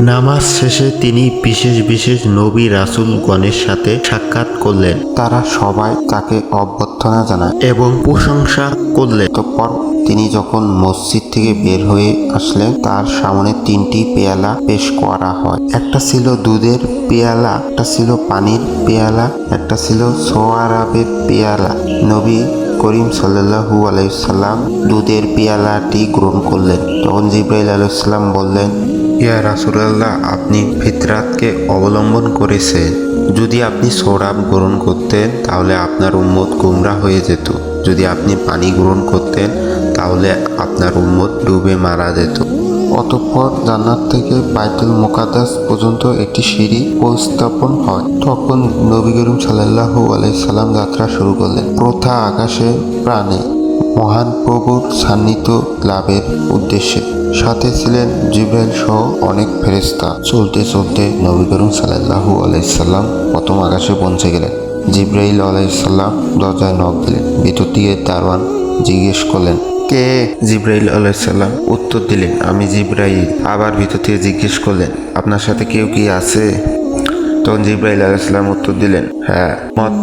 নামাজ শেষে তিনি বিশেষ বিশেষ নবী রাসূলগণের সাথে সাক্ষাৎ করলেন। তারা সবাই তাকে অভ্যর্থনা জানায় এবং প্রশংসা করলেন। অতঃপর তিনি যখন মসজিদ থেকে বের হয়ে আসলেন তার সামনে তিনটি পেয়ালা পেশ করা হয়। একটা ছিল দুধের পেয়ালা একটা ছিল পানির পেয়ালা একটা ছিল সোয়ারাবের পেয়ালা। নবী করিম সাল্লাহু আলাইসাল্লাম দুধের পিয়ালাটি গ্রহণ করলেন। তখন জিব্রাইল আলাইসাল্লাম বললেন, ইয়া রাসুলাল্লাহ, আপনি ফিতরাতকে অবলম্বন করেছেন। যদি আপনি সোরাব গ্রহণ করতেন, তাহলে আপনার উম্মত গুমরা হয়ে যেত। যদি আপনি পানি গ্রহণ করতেন, তাহলে আপনার উম্মত ডুবে মারা যেত। অতঃপর জান্নাত থেকে বাইতুল মোকাদ্দাস পর্যন্ত একটি সিঁড়ি উপস্থাপন হয়। তখন নবী করিম সাল্লাহু আলাইসাল্লাম যাত্রা শুরু করলেন। প্রথা আকাশে প্রাণে। মহান প্রভুর সান্নিধ্য লাভের উদ্দেশ্যে। সাথে ছিলেন জিব্রাইল সহ অনেক ফেরেস্তা চলতে চলতে নবী করিম সাল্লাহু আলাইসাল্লাম প্রথম আকাশে পৌঁছে গেলেন। জিব্রাইল আলাইসাল্লাম দরজায় নখ দিলেন। ভিতর দিয়ে দারওয়ান জিজ্ঞেস করলেন কে? জিব্রাইল আলাইসাল্লাম উত্তর দিলেন, আমি জিব্রাইল। আবার ভিতর থেকে জিজ্ঞেস করলেন, আপনার সাথে কেউ কি আছে? তখন জিব্রাইল আলাইসাল্লাম উত্তর দিলেন হ্যাঁ মত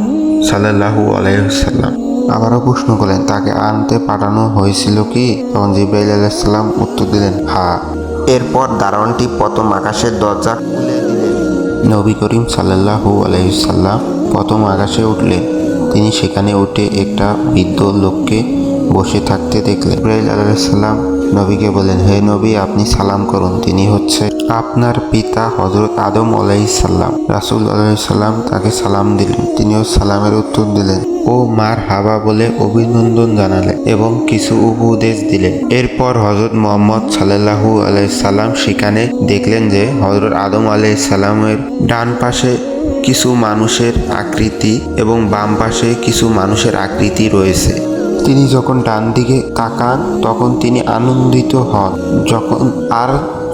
সাল্লাহু আলাইসাল্লাম আবারও প্রশ্ন করলেন, তাকে আনতে পাঠানো হয়েছিল কি? তখন জিব্রাইল আলাইসাল্লাম উত্তর দিলেন হ্যাঁ। এরপর দারোয়ানটি প্রথম আকাশের দরজা খুলে দিলেন। নবী করিম সাল্লাহু আলাইসাল্লাম প্রথম আকাশে উঠলেন। তিনি সেখানে উঠে একটা বৃদ্ধ লোককে বসে থাকতে দেখলেন। ইব্রাহিল আলাইসাল্লাম নবীকে বলেন হে নবী, আপনি সালাম করুন। তিনি হচ্ছে আপনার পিতা হজরত আদম আলাইসাল্লাম রাসুল আলাইসাল্লাম তাকে সালাম দিলেন। তিনিও সালামের উত্তর দিলেন ও মার হাবা বলে অভিনন্দন জানালেন এবং কিছু উপদেশ দিলেন। এরপর হজরত মোহাম্মদ সাল্লাহু আলাইসাল্লাম সেখানে দেখলেন যে হজরত আদম আলাইসাল্লামের ডান পাশে কিছু মানুষের আকৃতি এবং বাম পাশে কিছু মানুষের আকৃতি রয়েছে। তিনি যখন ডান দিকে তাকান, তখন তিনি আনন্দিত হন। যখন, আর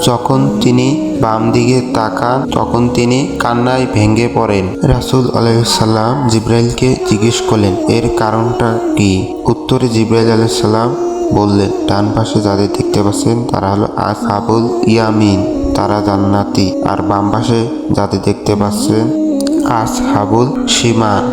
যখন তিনি বাম দিকে তাকান, তখন তিনি কান্নায় ভেঙে পড়েন। রাসুল আলাইসাল্লাম জিব্রাইলকে জিজ্ঞেস করলেন, এর কারণটা কি? উত্তরে জিব্রাইল আলাইসাল্লাম বললেন, ডান পাশে যাদের দেখতে পাচ্ছেন, তারা হলো আসহাবুল ইয়ামিন, তারা জান্নাতি। আর বাম পাশে যাদের দেখতে পাচ্ছেন আসহাবুল সীমান